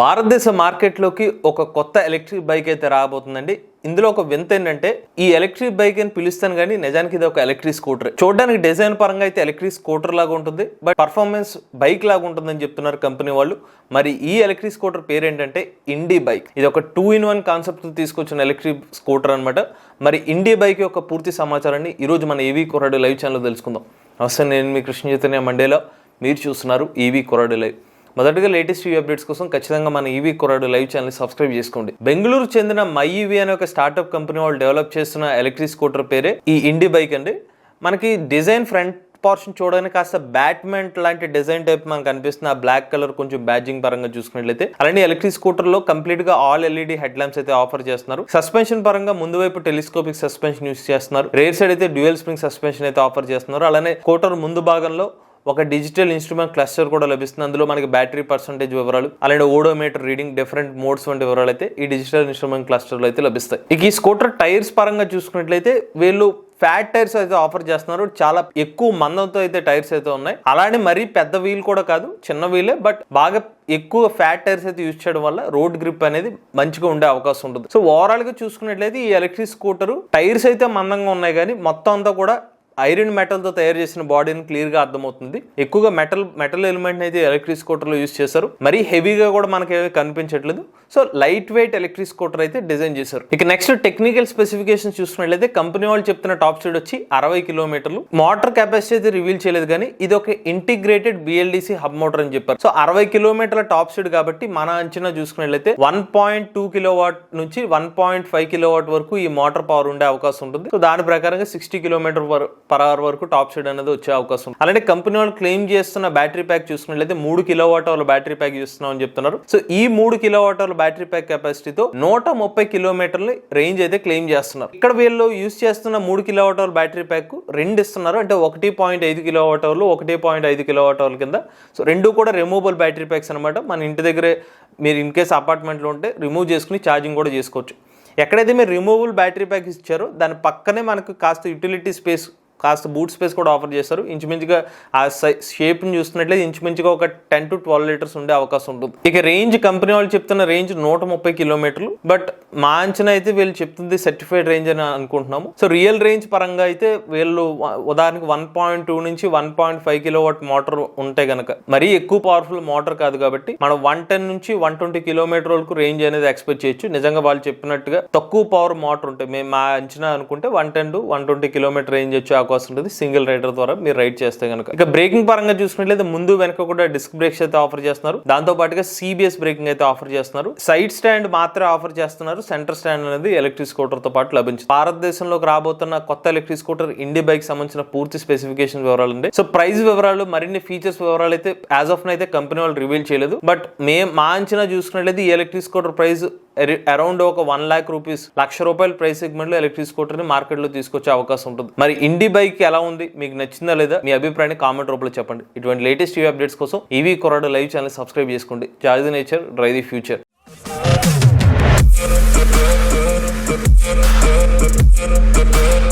భారతదేశ మార్కెట్లోకి ఒక కొత్త ఎలక్ట్రిక్ బైక్ అయితే రాబోతుందండి. ఇందులో ఒక వింత ఏంటంటే ఈ ఎలక్ట్రిక్ బైక్ అని పిలుస్తాను కానీ నిజానికి ఇది ఒక ఎలక్ట్రిక్ స్కూటర్. చూడడానికి డిజైన్ పరంగా అయితే ఎలక్ట్రిక్ స్కూటర్ లాగా ఉంటుంది బట్ పర్ఫార్మెన్స్ బైక్ లాగా ఉంటుందని చెప్తున్నారు కంపెనీ వాళ్ళు. మరి ఈ ఎలక్ట్రిక్ స్కూటర్ పేరు ఏంటంటే ఇండి బైక్. ఇది ఒక టూ ఇన్ వన్ కాన్సెప్ట్ తీసుకొచ్చిన ఎలక్ట్రిక్ స్కూటర్ అనమాట మరి ఇండి బైక్ యొక్క పూర్తి సమాచారాన్ని ఈరోజు మన ఏవీ కొరాడు లైవ్ ఛానల్ తెలుసుకుందాం. నమస్తే నేను మీ కృష్ణ చైతన్య మండేలో. మీరు చూస్తున్నారు ఈవీ కొరాడు లైవ్. మొదటిగా లేటెస్ట్ ఈవీ అప్డేట్స్ కోసం ఖచ్చితంగా మన EV Koradu live channel subscribe చేసుకోండి. బెంగళూరు చెందిన మై ఈవీ అనే ఒక స్టార్ట్అప్ కంపెనీ వాళ్ళు డెవలప్ చేస్తున్న ఎలక్ట్రిక్ స్కూటర్ పేరే ఈ ఇండి బైక్ అండి. మనకి డిజైన్ ఫ్రంట్ పోర్షన్ చూడడానికి కాస్త బ్యాట్మెంట్ లాంటి డిజైన్ టైప్ మనకు అనిపిస్తుంది. ఆ బ్లాక్ కలర్ కొంచెం బ్యాజింగ్ పరంగా చూసుకున్నట్లయితే. అలానే ఎలక్ట్రిక్ స్కూటర్లో కంప్లీట్గా ఆల్ ఎల్ఈడి హెడ్ ల్యాంప్స్ అయితే ఆఫర్ చేస్తున్నారు. సస్పెన్షన్ పరంగా ముందు వైపు టెలిస్కోపిక్ సస్పెన్షన్ యూస్ చేస్తున్నారు. రేర్ సైడ్ అయితే డ్యూయల్ స్ప్రింగ్ సస్పెన్షన్ అయితే ఆఫర్ చేస్తున్నారు. అలానే స్కూటర్ ముందు భాగంలో ఒక డిజిటల్ ఇన్స్ట్రుమెంట్ క్లస్టర్ కూడా లభిస్తుంది. అందులో మనకి బ్యాటరీ పర్సంటేజ్ వివరాలు అలాగే ఓడోమీటర్ రీడింగ్ డిఫరెంట్ మోడ్స్ వంటి వివరాలు అయితే ఈ డిజిటల్ ఇన్స్ట్రుమెంట్ క్లస్టర్లో అయితే లభిస్తాయి. ఇక ఈ స్కూటర్ టైర్స్ పరంగా చూసుకున్నట్లయితే వీళ్ళు ఫ్యాట్ టైర్స్ అయితే ఆఫర్ చేస్తున్నారు. చాలా ఎక్కువ మందంతో అయితే టైర్స్ అయితే ఉన్నాయి. అలానే మరీ పెద్ద వీల్ కూడా కాదు చిన్న వీలే బట్ బాగా ఎక్కువ ఫ్యాట్ టైర్స్ అయితే యూజ్ చేయడం వల్ల రోడ్ గ్రిప్ అనేది మంచిగా ఉండే అవకాశం ఉంటుంది. సో ఓవరాల్గా చూసుకున్నట్లయితే ఈ ఎలక్ట్రిక్ స్కూటర్ టైర్స్ అయితే మందంగా ఉన్నాయి కానీ మొత్తం అంతా కూడా ఐరన్ మెటల్తో తయారు చేసిన బాడీని క్లియర్గా అర్థమవుతుంది. ఎక్కువగా మెటల్ మెటల్ ఎలిమెంట్ అయితే ఎలక్ట్రిక్ స్కూటర్లో యూజ్ చేశారు. మరీ హెవీగా కూడా మనకి కనిపించట్లేదు. So light weight electric scooter అయితే డిజైన్ చేశారు. ఇక నెక్స్ట్ టెక్నికల్ స్పెసిఫికేషన్ చూసుకున్నట్లయితే కంపెనీ వాళ్ళు చెప్తున్న టాప్ స్పీడ్ వచ్చి అరవై కిలోమీటర్లు. మోటార్ కెపాసిటీ అయితే రివీల్ చేయలేదు కానీ ఇది ఒక ఇంటిగ్రేటెడ్ బిఎల్డిసి హబ్ మోటార్ అని చెప్పారు. సో అరవై కిలోమీటర్ల టాప్ స్పీడ్ కాబట్టి మన అంచనా చూసుకున్నట్లయితే one point two kilo watt నుంచి one point five kilo watt వరకు ఈ మోటార్ పవర్ ఉండే అవకాశం ఉంటుంది. సో దాని ప్రకారంగా సిక్స్టీ కిలోమీటర్ పర్ అవర్ వరకు టాప్ స్పీడ్ అనేది వచ్చే అవకాశం అలానే కంపెనీ వాళ్ళు క్లెయిమ్ చేస్తున్న బ్యాటరీ ప్యాక్ చూసుకున్నట్లయితే మూడు కిలో వాట్ బ్యాటరీ ప్యాక్ చూస్తున్నాం అని చెప్తున్నారు. సో ఈ మూడు కిలో వాట్ బ్యాటరీ ప్యాక్ కెపాసిటీతో నూట ముప్పై కిలోమీటర్ల రేంజ్ అయితే క్లెయిమ్ చేస్తున్నారు. ఇక్కడ వీళ్ళు యూస్ చేస్తున్న మూడు కిలో వాట్ బ్యాటరీ ప్యాక్ రెండు ఇస్తున్నారు. అంటే ఒకటి పాయింట్ ఐదు కిలో వాట్ అవర్లు ఒకటి పాయింట్ ఐదు కిలో వాట్ అవర్ల కింద. సో రెండు కూడా రిమూవబుల్ బ్యాటరీ ప్యాక్స్ అనమాట మన ఇంటి దగ్గరే మీరు ఇన్ కేస్ అపార్ట్మెంట్లో ఉంటే రిమూవ్ చేసుకుని ఛార్జింగ్ కూడా చేసుకోవచ్చు. ఎక్కడైతే మీరు రిమూవబుల్ బ్యాటరీ ప్యాక్ ఇచ్చారో దాని పక్కనే మనకు కాస్త యూటిలిటీ స్పేస్ కాస్త బూట్ స్పేస్ కూడా ఆఫర్ చేస్తారు. ఇంచుమించుగా ఆ షేప్ని చూస్తున్నట్లయితే ఇంచుమించుగా ఒక టెన్ టు ట్వెల్వ్ లీటర్స్ ఉండే అవకాశం ఉంటుంది. ఇక రేంజ్ కంపెనీ వాళ్ళు చెప్తున్న రేంజ్ నూట ముప్పై కిలోమీటర్లు బట్ మా అంచనా అయితే వీళ్ళు చెప్తుంది సర్టిఫైడ్ రేంజ్ అని అనుకుంటున్నాము. సో రియల్ రేంజ్ పరంగా అయితే వీళ్ళు ఉదాహరణకు ఉదాహరణకి వన్ పాయింట్ టూ నుంచి one point five kilo watt motor ఉంటే గనక మరీ ఎక్కువ పవర్ఫుల్ మోటార్ కాదు కాబట్టి మనం వన్ టెన్ నుంచి వన్ ట్వంటీ కిలోమీటర్ వరకు రేంజ్ అనేది ఎక్స్పెక్ట్ చేయొచ్చు. నిజంగా వాళ్ళు చెప్పినట్టుగా తక్కువ పవర్ మోటార్ ఉంటాయి మేము మా అంచనా అనుకుంటే one ten to one twenty kilometre range వచ్చే అవకాశం ఉంటుంది సింగిల్ రైడర్ ద్వారా మీరు రైడ్ చేస్తే కనుక ఇక బ్రేకింగ్ పరంగా చూసుకున్నట్లయితే ముందు వెనక కూడా డిస్క్ బ్రేక్స్ అయితే ఆఫర్ చేస్తున్నారు. దాంతో పాటుగా సిబిఎస్ బ్రేకింగ్ అయితే ఆఫర్ చేస్తున్నారు. సైడ్ స్టాండ్ మాత్రమే ఆఫర్ చేస్తున్నారు. సెంటర్ స్టాండ్ అనేది ఎలక్ట్రిక్ స్కూటర్తో పాటు లభించింది. భారతదేశంలోకి రాబోతున్న కొత్త ఎలక్ట్రిక్ స్కూటర్ ఇండి బైక్ సంబంధించిన పూర్తి స్పెసిఫికేషన్ వివరాలు ఉంది సో ప్రైస్ వివరాలు మరిన్ని ఫీచర్స్ వివరాలు అయితే యాజ్ ఆఫ్ అయితే కంపెనీ వాళ్ళు రివీల్ చేయలేదు. బట్ మేము మా అంచనా చూసుకున్నట్లయితే ఈ ఎలక్ట్రిక్ స్కూటర్ ప్రైస్ అరౌండ్ ఒక వన్ లాక్ రూపీస్ లక్ష రూపాయల ప్రైస్ సెగ్మెంట్లో ఎలక్ట్రిక్ స్కూటర్ని మార్కెట్లో తీసుకొచ్చే అవకాశం ఉంటుంది. మరి ఇండి బైక్ ఎలా ఉంది? మీకు నచ్చిందా లేదా? మీ అభిప్రాయాన్ని కామెంట్ రూపంలో చెప్పండి. ఇటువంటి లేటెస్ట్ టీవీ అప్డేట్స్ కోసం EV Koradu live channel subscribe చేసుకోండి. Jazz nature drive the future. Thank you.